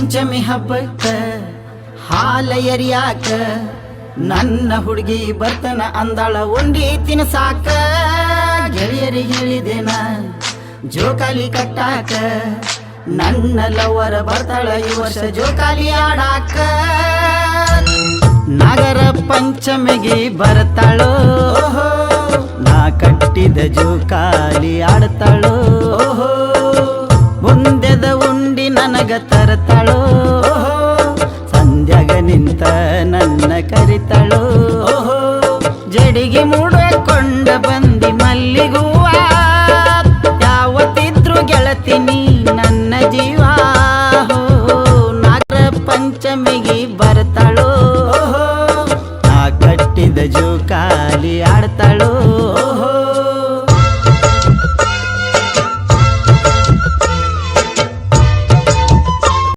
ಪಂಚಮಿ ಹಬ್ಬಕ್ಕ ಹಾಲ ಎರಿಯಾಕ ನನ್ನ ಹುಡುಗಿ ಬರ್ತನ ಅಂದಾಳ ಉಂಡಿ ತಿನ್ಸಾಕ ಗೆಳೆಯರಿಗೆ ಹೇಳಿದೆನ ಜೋಕಾಲಿ ಕಟ್ಟಾಕ. ನನ್ನ ಲವರ ಬರ್ತಾಳ ಈ ವರ್ಷ ಜೋಕಾಲಿ ಆಡಾಕ. ನಗರ ಪಂಚಮಿಗೆ ಬರ್ತಾಳೋ. ನಾ ಕಟ್ಟಿದ ಜೋಕಾಲಿ ಆಡ್ತಾಳೋ. ಮಗ ತರತಳು? ಸಂಧ್ಯಾಗ ನಿಂತ ನನ್ನ ಕರಿತಳು? ಜಡಿಗೆ ಮೂಡಕೊಂಡ ಬಂದಿ ಮಲ್ಲಿಗೂವ? ಯಾವತ್ತಿದ್ರು ಗೆಳತೀನಿ ನನ್ನ ಜೀವ? ನಾಗರ ಪಂಚಮಿಗೆ ಬರ್ತಾಳೋ? ಆ ಕಟ್ಟಿದ ಜೋಕಾಲಿ ಆಡ್ತಾಳೋ?